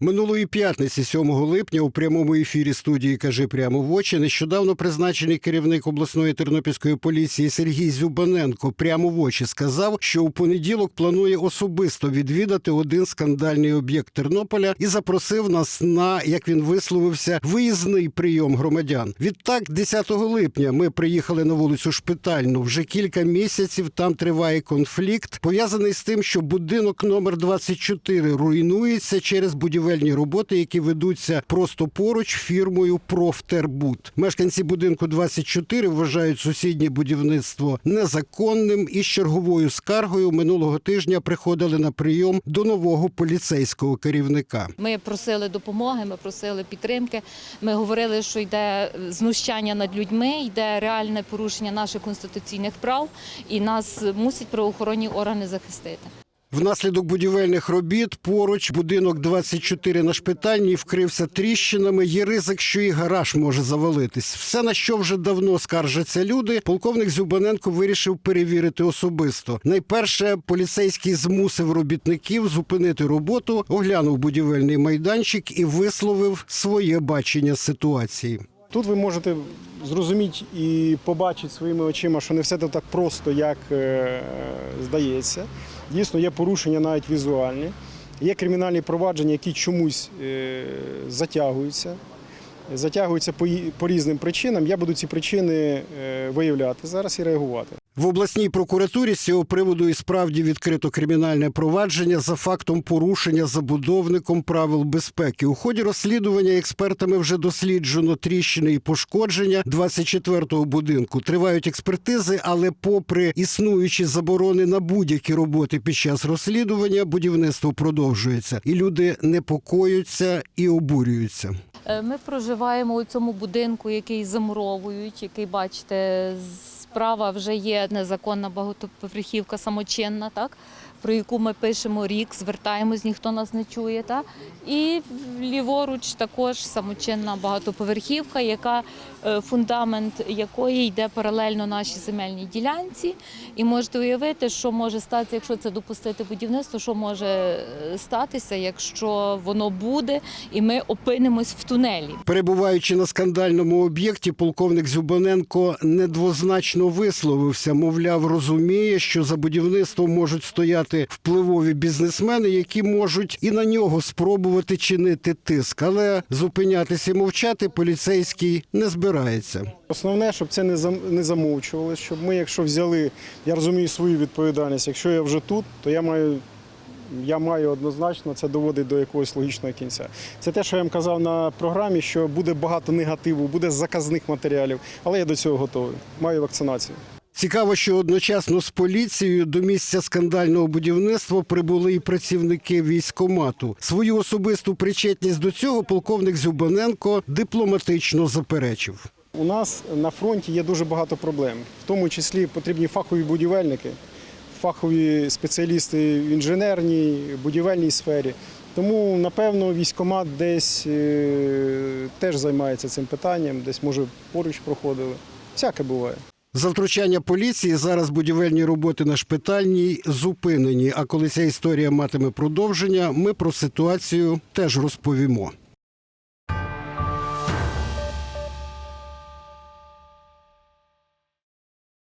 Минулої п'ятниці, 7 липня, у прямому ефірі студії Кажи прямо в очі нещодавно призначений керівник обласної тернопільської поліції Сергій Зюбаненко прямо в очі сказав, що у понеділок планує особисто відвідати один скандальний об'єкт Тернополя і запросив нас на, як він висловився, виїзний прийом громадян. Відтак, 10 липня, ми приїхали на вулицю Шпитальну. Вже кілька місяців там триває конфлікт, пов'язаний з тим, що будинок номер 24 руйнується через будівельні роботи, які ведуться просто поруч фірмою Профтербуд. Мешканці будинку 24 вважають сусіднє будівництво незаконним і з черговою скаргою минулого тижня приходили на прийом до нового поліцейського керівника. Ми просили допомоги, ми просили підтримки. Ми говорили, що йде знущання над людьми, йде реальне порушення наших конституційних прав, і нас мусять правоохоронні органи захистити. Внаслідок будівельних робіт поруч будинок 24 на шпитальній вкрився тріщинами. Є ризик, що і гараж може завалитись. Все на що вже давно скаржаться люди. Полковник Зюбаненко вирішив перевірити особисто. Найперше, поліцейський змусив робітників зупинити роботу, оглянув будівельний майданчик і висловив своє бачення ситуації. Тут ви можете зрозуміти і побачити своїми очима, що не все так просто, як е, здається. Дійсно, є порушення навіть візуальні. Є кримінальні провадження, які чомусь е, затягуються. Затягуються по, різним причинам. Я буду ці причини е, виявляти зараз і реагувати. В обласній прокуратурі з цього приводу і справді відкрито кримінальне провадження за фактом порушення забудовником правил безпеки. У ході розслідування експертами вже досліджено тріщини і пошкодження 24-го будинку. Тривають експертизи, але, попри існуючі заборони на будь-які роботи під час розслідування, будівництво продовжується, і люди непокоюються і обурюються. Е, Ми проживаємо у цьому будинку, який замуровують, який бачите, справа вже є незаконна багатоповерхівка самочинна, так про яку ми пишемо рік, звертаємось, ніхто нас не чує. Так? І ліворуч також самочинна багатоповерхівка, яка е, фундамент якої йде паралельно нашій земельній ділянці. І можете уявити, що може статися, якщо це допустити будівництво, що може е, статися, якщо воно буде, і ми опинимось в тунелі. Перебуваючи на скандальному об'єкті, полковник Зюбаненко недвозначно висловився. Мовляв, розуміє, що за будівництвом можуть стояти впливові бізнесмени, які можуть і на нього спробувати чинити тиск. Але зупинятися і мовчати поліцейський не збирається. Основне, щоб це не зам- не замовчувалося, щоб ми, якщо взяли, я розумію свою відповідальність, якщо я вже тут, то я маю. Я маю однозначно це доводити до якогось логічного кінця. Це те, що я вам казав на програмі, що буде багато негативу, буде заказних матеріалів, але я до цього готовий. Маю вакцинацію. Цікаво, що одночасно з поліцією до місця скандального будівництва прибули і працівники військомату. Свою особисту причетність до цього полковник Зюбаненко дипломатично заперечив. У нас на фронті є дуже багато проблем, в тому числі потрібні фахові будівельники, фахові спеціалісти в інженерній, будівельній сфері. Тому, напевно, військомат десь е, теж займається цим питанням, десь може поруч проходили. Всяке буває. За втручання поліції зараз будівельні роботи на шпитальній зупинені. А коли ця історія матиме продовження, ми про ситуацію теж розповімо.